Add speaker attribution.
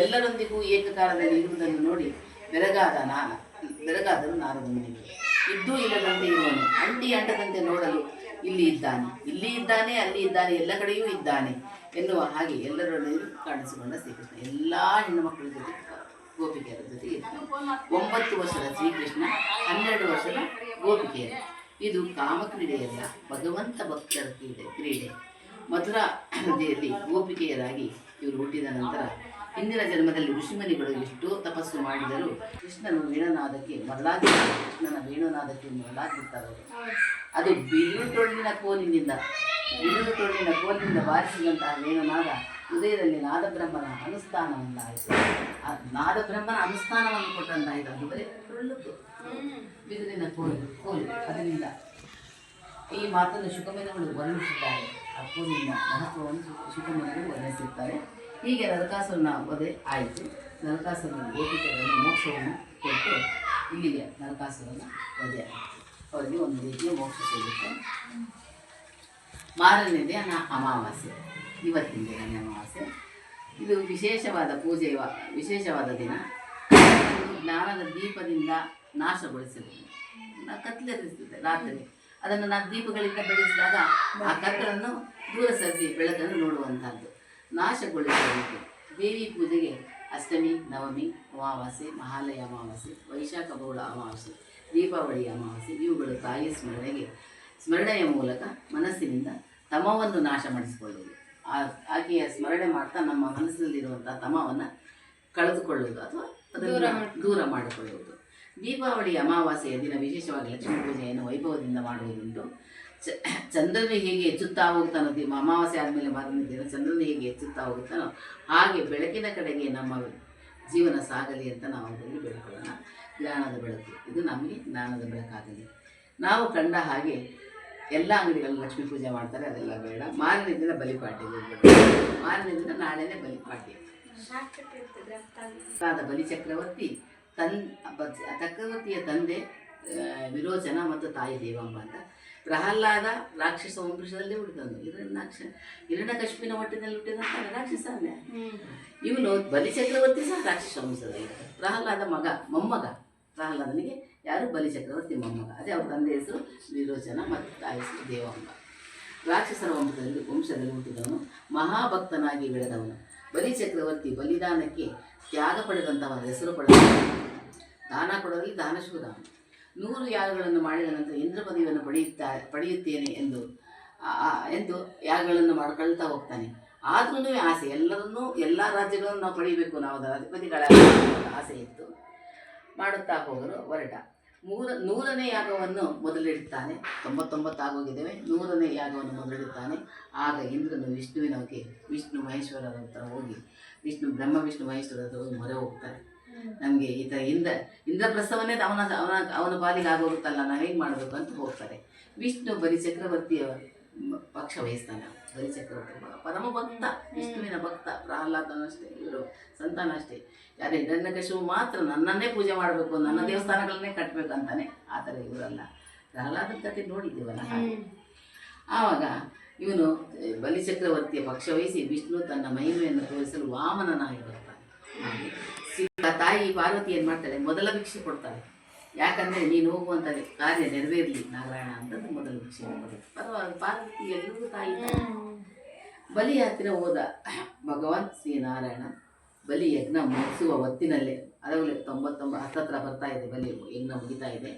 Speaker 1: ಎಲ್ಲರೊಂದಿಗೂ ಏಕಕಾಲದಲ್ಲಿ ಇರುವುದನ್ನು ನೋಡಿ ಬೆರಗಾದ ನಾನ ಬೆರಗಾದನು ನಾನು ಮುನಿಗೆ. ಇದ್ದೂ ಇಲ್ಲದಂತೆ ಇರುವನು, ಅಂಟಿ ಅಂಟದಂತೆ ನೋಡಲು ಇಲ್ಲಿ ಇದ್ದಾನೆ. ಇಲ್ಲಿ ಇದ್ದಾನೆ, ಅಲ್ಲಿ ಇದ್ದಾನೆ, ಎಲ್ಲ ಕಡೆಯೂ ಇದ್ದಾನೆ ಎನ್ನುವ ಹಾಗೆ ಎಲ್ಲರೊಡನೆಯೂ ಕಾಣಿಸಿಕೊಂಡ ಶ್ರೀಕೃಷ್ಣ. ಎಲ್ಲ ಹೆಣ್ಣು ಮಕ್ಕಳ ಜೊತೆ ಗೋಪಿಕೆಯರ ಜೊತೆ ಇರ್ತಾನೆ. ಒಂಬತ್ತು ವರ್ಷದ ಶ್ರೀಕೃಷ್ಣ, ಹನ್ನೆರಡು ವರ್ಷದ ಗೋಪಿಕೆಯರು. ಇದು ಕಾಮಕ್ರೀಡೆಯಲ್ಲ, ಭಗವಂತ ಭಕ್ತರ ಕ್ರೀಡೆ ಕ್ರೀಡೆ. ಮಧುರಾ ನದಿಯಲ್ಲಿ ಗೋಪಿಕೆಯರಾಗಿ ಇವರು ಹುಟ್ಟಿದ ನಂತರ ಹಿಂದಿನ ಜನ್ಮದಲ್ಲಿ ಋಷಿಮುನಿಗಳು ಎಷ್ಟೋ ತಪಸ್ಸು ಮಾಡಿದರೂ ಕೃಷ್ಣನು ವೀಣನಾದಕ್ಕೆ ಮರಳಾಗಿ ಕೃಷ್ಣನ ವೇಣುನಾದಕ್ಕೆ ಮರಳಾಗಿರ್ತಾರೆ ಅದು ಬಿಳಿರು ಟೊಳ್ಳಿನ ಕೋಲಿನಿಂದ ಬಿಳಿರು ಟೊಳ್ಳಿನ ಕೋಲಿನಿಂದ ಬಾರಿಸಿದಂತಹ ವೇಣನಾದ ಹೃದಯದಲ್ಲಿ ನಾದಬ್ರಹ್ಮನ ಅನುಷ್ಠಾನವನ್ನಾಯಿತು ಆ ನಾದಬ್ರಹ್ಮನ ಅನುಷ್ಠಾನವನ್ನು ಕೊಟ್ಟಂತಾಯಿತು. ಅದು ಬರೀ ಟೊಳ್ಳುದು ಬಿದಿರಿನ ಕೋಲು ಕೋಲು. ಅದರಿಂದ ಈ ಮಾತನ್ನು ಶುಕಮೇನಗಳು ವರ್ಣಿಸಿದ್ದಾರೆ. ಆ ಕೋಲಿನ ಮಹತ್ವವನ್ನು ಶುಕಮೇನಗಳು ವರ್ಣಿಸಿರ್ತಾರೆ. ಹೀಗೆ ನರಕಾಸುರನ ವಧೆ ಆಯಿತು. ನರಕಾಸುರನ ಗೋಪಿಕೆಗಳನ್ನು ಮೋಕ್ಷವನ್ನು ಕೊಟ್ಟು ಇಲ್ಲಿಗೆ ನರಕಾಸುರನ ವಧೆ ಆಯಿತು. ಅವರಿಗೆ ಒಂದು ರೀತಿಯ ಮೋಕ್ಷ ಸಿಗುತ್ತೆ. ಮಾರನೇ ದಿನ ಅಮಾವಾಸ್ಯೆ ಇವತ್ತಿನ ದಿನ ಅಮಾವಾಸ್ಯೆ. ಇದು ವಿಶೇಷವಾದ ಪೂಜೆಯ ವಿಶೇಷವಾದ ದಿನ. ಜ್ಞಾನದ ದೀಪದಿಂದ ನಾಶಗೊಳಿಸಿದೆ ಕತ್ತಲೆರಿಸುತ್ತೆ ರಾತ್ರಿ. ಅದನ್ನು ನಾವು ದೀಪಗಳಿಂದ ಬೆಳೆಸಿದಾಗ ಆ ಕತ್ತಲನ್ನು ದೂರ ಸರಿಸಿ ಬೆಳಕನ್ನು ನೋಡುವಂಥದ್ದು ನಾಶಗೊಳಿಸುವಂತೆ. ದೇವಿ ಪೂಜೆಗೆ ಅಷ್ಟಮಿ ನವಮಿ ಅಮಾವಾಸ್ಯೆ ಮಹಾಲಯ ಅಮಾವಾಸ್ಯೆ ವೈಶಾಖ ಬೌಳ ಅಮಾವಾಸ್ಯೆ ದೀಪಾವಳಿ ಅಮಾವಾಸ್ಯೆ ಇವುಗಳು ತಾಯಿ ಸ್ಮರಣೆಗೆ ಸ್ಮರಣೆಯ ಮೂಲಕ ಮನಸ್ಸಿನಿಂದ ತಮವನ್ನು ನಾಶ ಮಾಡಿಸಿಕೊಳ್ಳುವುದು. ಆ ಆಕೆಯ ಸ್ಮರಣೆ ಮಾಡ್ತಾ ನಮ್ಮ ಮನಸ್ಸಿನಲ್ಲಿರುವಂಥ ತಮವನ್ನು ಕಳೆದುಕೊಳ್ಳುವುದು ಅಥವಾ ದೂರ ದೂರ ಮಾಡಿಕೊಳ್ಳುವುದು. ದೀಪಾವಳಿ ಅಮಾವಾಸ್ಯೆಯ ದಿನ ವಿಶೇಷವಾಗಿ ಲಕ್ಷ್ಮೀ ಪೂಜೆಯನ್ನು ವೈಭವದಿಂದ ಮಾಡುವುದುಂಟು. ಚಂದ್ರನು ಹೇಗೆ ಹೆಚ್ಚುತ್ತಾ ಹೋಗ್ತಾನೋ ದೀಪ ಅಮಾವಾಸ್ಯೆ ಆದಮೇಲೆ ಮಾರನೇ ದಿನ ಚಂದ್ರನು ಹೇಗೆ ಹೆಚ್ಚುತ್ತಾ ಹೋಗುತ್ತಾನೋ ಹಾಗೆ ಬೆಳಕಿನ ಕಡೆಗೆ ನಮ್ಮ ಜೀವನ ಸಾಗಲಿ ಅಂತ ನಾವು ಅದರಲ್ಲಿ ಬೆಳ್ಕೊಳ್ಳೋಣ ಜ್ಞಾನದ ಬೆಳಕು. ಇದು ನಮಗೆ ಜ್ಞಾನದ ಬೆಳಕಾಗಲಿ. ನಾವು ಕಂಡ ಹಾಗೆ ಎಲ್ಲ ಅಂಗಡಿಗಳಲ್ಲಿ ಲಕ್ಷ್ಮೀ ಪೂಜೆ ಮಾಡ್ತಾರೆ, ಅದೆಲ್ಲ ಬೇಡ. ಮಾರನೇ ದಿನ ಬಲಿಪಾಡ್ಯ ಮಾರನೇ ದಿನ ನಾಳೆನೇ ಬಲಿಪಾಟಿ ಆದ ಬಲಿ ಚಕ್ರವರ್ತಿ, ತನ್, ಚಕ್ರವರ್ತಿಯ ತಂದೆ ವಿರೋಚನ ಮತ್ತು ತಾಯಿ ದೇವಾಂಬ ಅಂತ. ಪ್ರಹ್ಲಾದ ರಾಕ್ಷಸ ವಂಶದಲ್ಲಿ ಹುಟ್ಟಿದನು ಹಿರಣ್ಯಾಕ್ಷ ಹಿರಣ್ಯಕಶ್ಮಿನ ಹೊಟ್ಟಿನಲ್ಲಿ ಹುಟ್ಟಿದಂತ ರಾಕ್ಷಸ ಅಲ್ಲ ಇವನು ಬಲಿ ಚಕ್ರವರ್ತಿ ಸಹ ರಾಕ್ಷಸ ವಂಶದಲ್ಲಿ ಪ್ರಹ್ಲಾದ ಮಗ ಮೊಮ್ಮಗ. ಪ್ರಹ್ಲಾದನಿಗೆ ಯಾರು ಬಲಿ ಚಕ್ರವರ್ತಿ ಮೊಮ್ಮಗ? ಅದೇ ಅವ್ರ ತಂದೆ ಹೆಸರು ವಿರೋಚನ ಮತ್ತು ತಾಯಿ ಹೆಸರು ದೇವಾಂಗ. ರಾಕ್ಷಸರ ವಂಶದಲ್ಲಿ ವಂಶದಲ್ಲಿ ಹುಟ್ಟಿದವನು ಮಹಾಭಕ್ತನಾಗಿ ಬೆಳೆದವನು. ಬಲಿ ಚಕ್ರವರ್ತಿ ಬಲಿದಾನಕ್ಕೆ ತ್ಯಾಗ ಪಡೆದಂಥವನ ಹೆಸರು ಪಡೆದ ದಾನ ಕೊಡೋದಲ್ಲಿ ದಾನಶೂರ. ನೂರು ಯಾಗಗಳನ್ನು ಮಾಡಿದ ನಂತರ ಇಂದ್ರ ಪದವಿಯನ್ನು ಪಡೆಯುತ್ತಾ, ಪಡೆಯುತ್ತೇನೆ ಎಂದು ಎಂದು ಯಾಗಗಳನ್ನು ಮಾಡ್ಕೊಳ್ತಾ ಹೋಗ್ತಾನೆ. ಆದ್ರೂ ಆಸೆ, ಎಲ್ಲರನ್ನೂ, ಎಲ್ಲ ರಾಜ್ಯಗಳನ್ನು ನಾವು ಪಡೆಯಬೇಕು, ನಾವು ಅಧಿಪತಿಗಳ ಆಸೆ ಇತ್ತು. ಮಾಡುತ್ತಾ ಹೋಗಲು ಹೊರಟ. ಮೂರ, ನೂರನೇ ಯಾಗವನ್ನು ಮೊದಲಿಡುತ್ತಾನೆ ತೊಂಬತ್ತೊಂಬತ್ತು ಆಗೋಗಿದ್ದೇವೆ ನೂರನೇ ಯಾಗವನ್ನು ಮೊದಲಿಡುತ್ತಾನೆ ಆಗ ಇಂದ್ರನು ವಿಷ್ಣುವಿನವಕ್ಕೆ ವಿಷ್ಣು ಮಹೇಶ್ವರರ ಹತ್ರ ಹೋಗಿ, ವಿಷ್ಣು ಬ್ರಹ್ಮ, ವಿಷ್ಣು ಮಹೇಶ್ವರರ ಹತ್ರ ಹೋಗಿ ಮೊರೆ ಹೋಗ್ತಾರೆ ನಮಗೆ ಈ ಥರ ಇಂದ್ರ ಇಂದ್ರಪ್ರಸ್ಥವನ್ನೇ ಅವನ ಅವನ ಅವನ ಪಾಲಿಗೆ ಆಗೋಗುತ್ತಲ್ಲ ನಾವು ಹೇಗೆ ಮಾಡಬೇಕು ಅಂತ ಹೋಗ್ತಾರೆ. ವಿಷ್ಣು ಬಲಿ ಚಕ್ರವರ್ತಿಯ ಪಕ್ಷ ವಹಿಸ್ತಾನೆ. ಬಲಿ ಚಕ್ರವರ್ತಿ ಪರಮ ಭಕ್ತ ವಿಷ್ಣುವಿನ ಭಕ್ತ ಪ್ರಹ್ಲಾದನಷ್ಟೇ ಇವರು ಸಂತಾನ ಅಷ್ಟೇ. ಯಾರೇ ಹಿರಣ್ಯಕಶಿವು ಮಾತ್ರ ನನ್ನನ್ನೇ ಪೂಜೆ ಮಾಡಬೇಕು ನನ್ನ ದೇವಸ್ಥಾನಗಳನ್ನೇ ಕಟ್ಟಬೇಕು ಅಂತಾನೆ. ಆ ಥರ ಇವರಲ್ಲ. ಪ್ರಹ್ಲಾದನ ಕತೆ ನೋಡಿದ್ದೀವಲ್ಲ ಆವಾಗ ಇವನು ಬಲಿ ಚಕ್ರವರ್ತಿಯ ಪಕ್ಷ ವಹಿಸಿ ವಿಷ್ಣು ತನ್ನ ಮಹಿಮೆಯನ್ನು ತೋರಿಸಲು ವಾಮನನಾಗಿ ಬರ್ತಾನೆ. ಸೀತಾ ತಾಯಿ ಪಾರ್ವತಿ ಏನು ಮಾಡ್ತಾಳೆ? ಮೊದಲ ಭಿಕ್ಷೆ ಕೊಡ್ತಾಳೆ. ಯಾಕಂದರೆ ನೀನು ಹೋಗುವಂಥ ಕಾರ್ಯ ನೆರವೇರಲಿ ನಾರಾಯಣ ಅಂತಂದು ಮೊದಲ ಭಿಕ್ಷೆ ಕೊಡ್ತಾಳೆ ಪರವಾಗಿ ಪಾರ್ವತಿ ಎಲ್ಲರಿಗೂ ತಾಯಿ. ಬಲಿ ಹತ್ತಿರ ಹೋದ ಭಗವಾನ್ ಶ್ರೀನಾರಾಯಣ ಬಲಿ ಯಜ್ಞ ಮುಗಿಸುವ ಹೊತ್ತಿನಲ್ಲೇ, ಅದರಲ್ಲಿ ತೊಂಬತ್ತೊಂಬ ಹತ್ತತ್ರ ಬರ್ತಾ ಇದೆ ಬಲಿ ಯಜ್ಞ ಮುಗಿತಾ ಇದೆ.